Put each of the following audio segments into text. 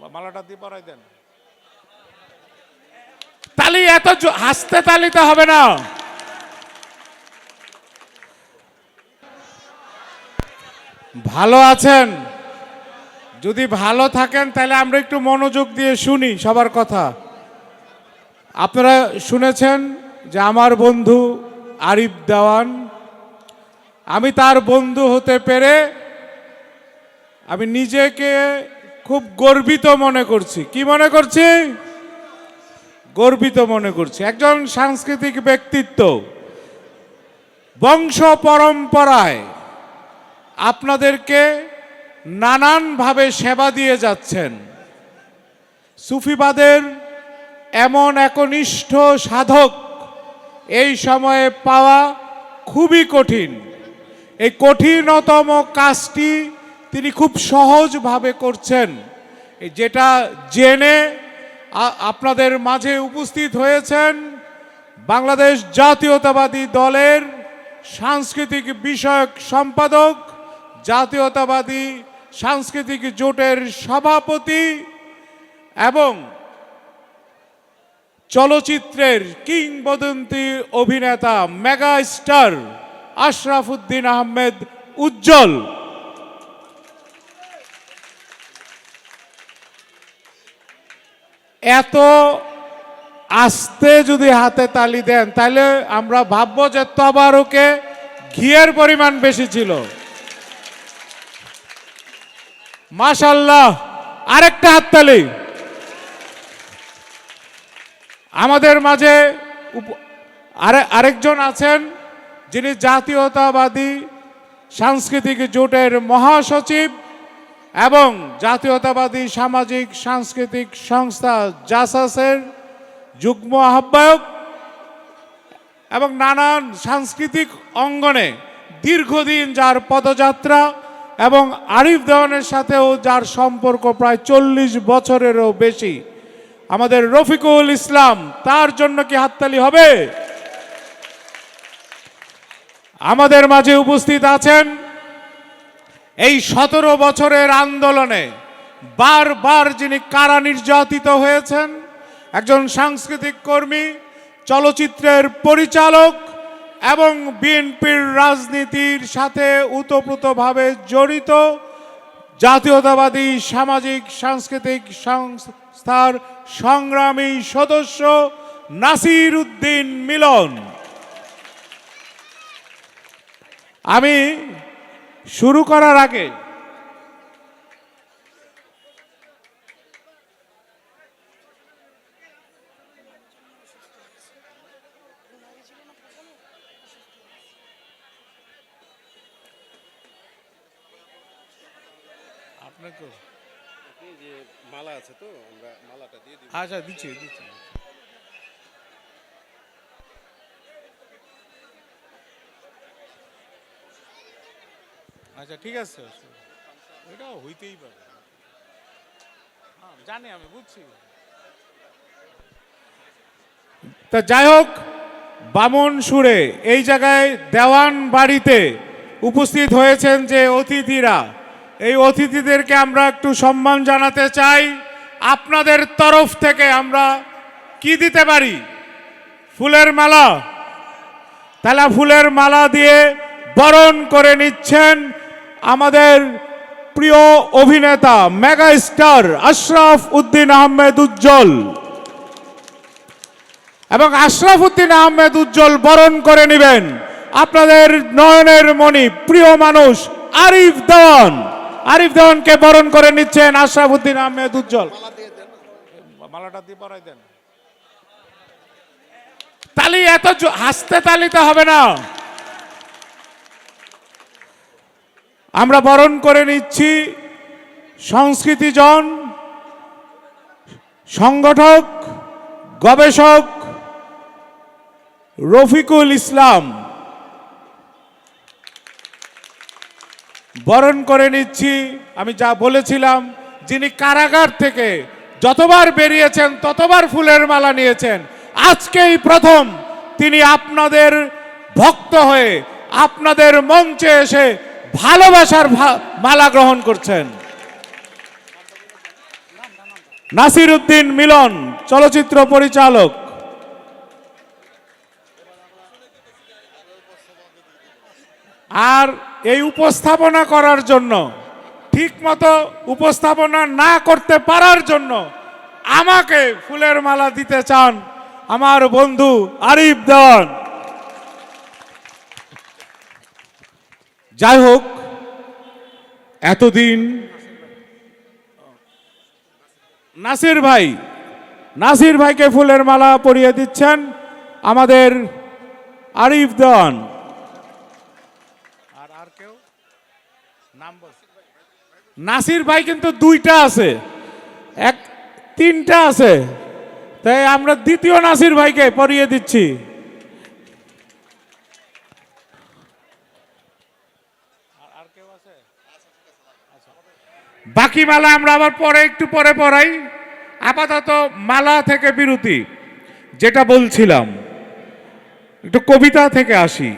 মালাটা দিয়ে পরাই দেন। তালি এত হাসতে হবে না। ভালো আছেন? যদি ভালো থাকেন, তাহলে আমরা একটু মনোযোগ দিয়ে শুনি সবার কথা। আপনারা শুনেছেন যে আমার বন্ধু আরিফ দেওয়ান, আমি তার বন্ধু হতে পেরে আমি নিজেকে খুব গর্বিত মনে করছি। কি মনে করছি? গর্বিত মনে করছি। একজন সাংস্কৃতিক ব্যক্তিত্ব, বংশ পরম্পরায় আপনাদেরকে নানানভাবে সেবা দিয়ে যাচ্ছেন। সুফিবাদের এমন একনিষ্ঠ সাধক এই সময়ে পাওয়া খুবই কঠিন। এই কঠিনতম কাজটি তিনি খুব সহজভাবে করছেন। যেটা জেনে আপনাদের মাঝে উপস্থিত হয়েছেন বাংলাদেশ জাতীয়তাবাদী দলের সাংস্কৃতিক বিষয়ক সম্পাদক, জাতীয়তাবাদী সাংস্কৃতিক জোটের সভাপতি এবং চলচ্চিত্রের কিংবদন্তি অভিনেতা মেগা স্টার আশরাফ উদ্দিন আহমেদ উজ্জ্বল। এত আস্তে যদি হাতে তালি দেন, তাহলে আমরা ভাববো যে তবারুকে ঘিয়ের পরিমাণ বেশি ছিল। মাশাল্লাহ আরেকটা হাততালি। আমাদের মাঝে আরেকজন আছেন, যিনি জাতীয়তাবাদী সাংস্কৃতিক জোটের মহাসচিব। এবং জাতীয়তাবাদী সামাজিক সাংস্কৃতিক সংস্থা জাসাসের যুগ্ম আহ্বায়ক এবং নানান সাংস্কৃতিক অঙ্গনে দীর্ঘদিন যার পদযাত্রা এবং আরিফ দেওয়ানের সাথেও যার সম্পর্ক প্রায় চল্লিশ বছরেরও বেশি, আমাদের রফিকুল ইসলাম, তার জন্য কি হাততালি হবে? আমাদের মাঝে উপস্থিত আছেন এই সতেরো বছরের আন্দোলনে বারবার যিনি কারা নির্যাতিত হয়েছেন, একজন সাংস্কৃতিক কর্মী, চলচ্চিত্রের পরিচালক এবং বিএনপির রাজনীতির সাথে উতপ্রুতভাবে জড়িত জাতীয়তাবাদী সামাজিক সাংস্কৃতিক সংস্থার সংগ্রামী সদস্য নাসির উদ্দিন মিলন। আমি শুরু করার আগে আপনাকে মালা আছে তো আমরা মালাটা দিয়ে দিই আচ্ছা দিচ্ছি দিচ্ছি। আচ্ছা ঠিক আছে এটা হইতেই পারে। হ্যাঁ জানি আমি, বুঝছি। তা যাই হোক, বামন সুরে এই জায়গায় দেওয়ান বাড়িতে উপস্থিত হয়েছেন যে অতিথিরা। এই অতিথিদেরকে আমরা একটু সম্মান জানাতে চাই। আপনাদের তরফ থেকে আমরা কি দিতে পারি? ফুলের মালা। তাহলে ফুলের মালা দিয়ে বরণ করে নিচ্ছেন আমাদের প্রিয় অভিনেতা মেগা স্টার আশরাফ উদ্দিন আহমেদ উজ্জ্বল। এবং আশরাফ উদ্দিন আহমেদ উজ্জ্বল বরণ করে নেবেন আপনাদের নয়নের মণি প্রিয় মানুষ আরিফ দেওয়ান। আরিফ দেওয়ানকে বরণ করে নিচ্ছেন আশরাফ উদ্দিন আহমেদ উজ্জ্বল। মালাটা দিয়ে পরাই দেন। তালি এত হাসতে তালিতে হবে না। আমরা বরণ করে নিচ্ছি সংস্কৃতিজন, সংগঠক, গবেষক রফিকুল ইসলাম। বরণ করে নিচ্ছি, আমি যা বলেছিলাম, যিনি কারাগার থেকে যতবার বেরিয়েছেন, ততবার ফুলের মালা নিয়েছেন, আজকেই প্রথম তিনি আপনাদের ভক্ত হয়ে, আপনাদের মঞ্চে এসে ভালোবাসার মালা গ্রহণ করছেন। নাসির উদ্দিন মিলন, চলচ্চিত্র পরিচালক। আর এই উপস্থাপনা করার জন্য ঠিক মতো উপস্থাপনা না করতে পারার জন্য আমাকে ফুলের মালা দিতে চান আমার বন্ধু আরিফ দেওয়ান। যাই হোক এতদিন নাসির ভাই নাসির ভাইকে ফুলের মালা পরিয়ে দিচ্ছেন আমাদের আরিফ আর আর কেউ? নাম নাসির ভাই কিন্তু দুইটা আছে। এক তিনটা আছে। তাই আমরা দ্বিতীয় নাসির ভাইকে পরিয়ে দিচ্ছি। বাকি মালা আমরা আবার পরে, একটু পরে পড়াই। আপাতত মালা থেকে বিরতি, যেটা বলছিলাম। একটু কবিতা থেকে আসি।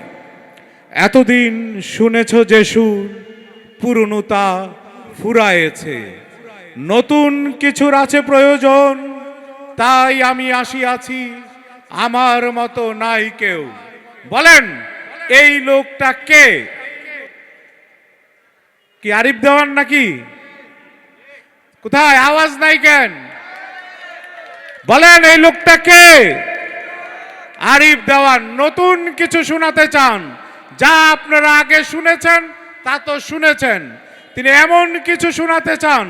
এতদিন শুনেছ যে সুর পুরনোতা ফুরায়েছে। নতুন কিছুর আছে প্রয়োজন, তাই আমি আসিয়াছি। আমার মতো নাই কেউ। বলেন, এই লোকটা কে? কি আরিফ দেওয়ান নাকি? কোথায়? আওয়াজ নাই কেন? বলেন, এই লোকটা কে আরিফ দেওয়ান, নতুন কিছু শোনাতে চান। যা আপনারা আগে শুনেছেন, তা তো শুনেছেন। তিনি এমন কিছু শোনাতে চান,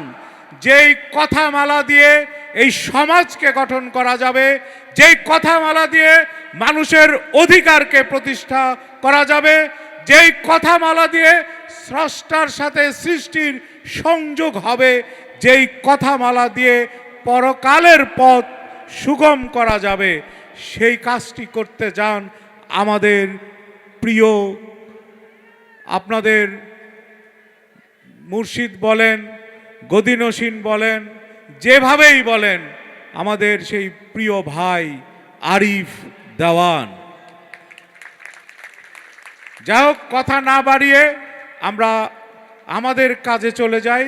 যেই কথামালা দিয়ে এই সমাজকে গঠন করা যাবে, যেই কথামালা দিয়ে মানুষের অধিকারকে প্রতিষ্ঠা করা যাবে, যেই কথামালা দিয়ে স্রষ্টার সাথে সৃষ্টির সংযোগ হবে যেই কথামালা দিয়ে পরকালের পথ সুগম করা যাবে, সেই কাজটি করতে যান আমাদের প্রিয়, আপনাদের মুর্শিদ বলেন গদিনসীন বলেন, যেভাবেই বলেন, আমাদের সেই প্রিয় ভাই আরিফ দেওয়ান। যাই হোক, কথা না বাড়িয়ে আমরা আমাদের কাজে চলে যাই।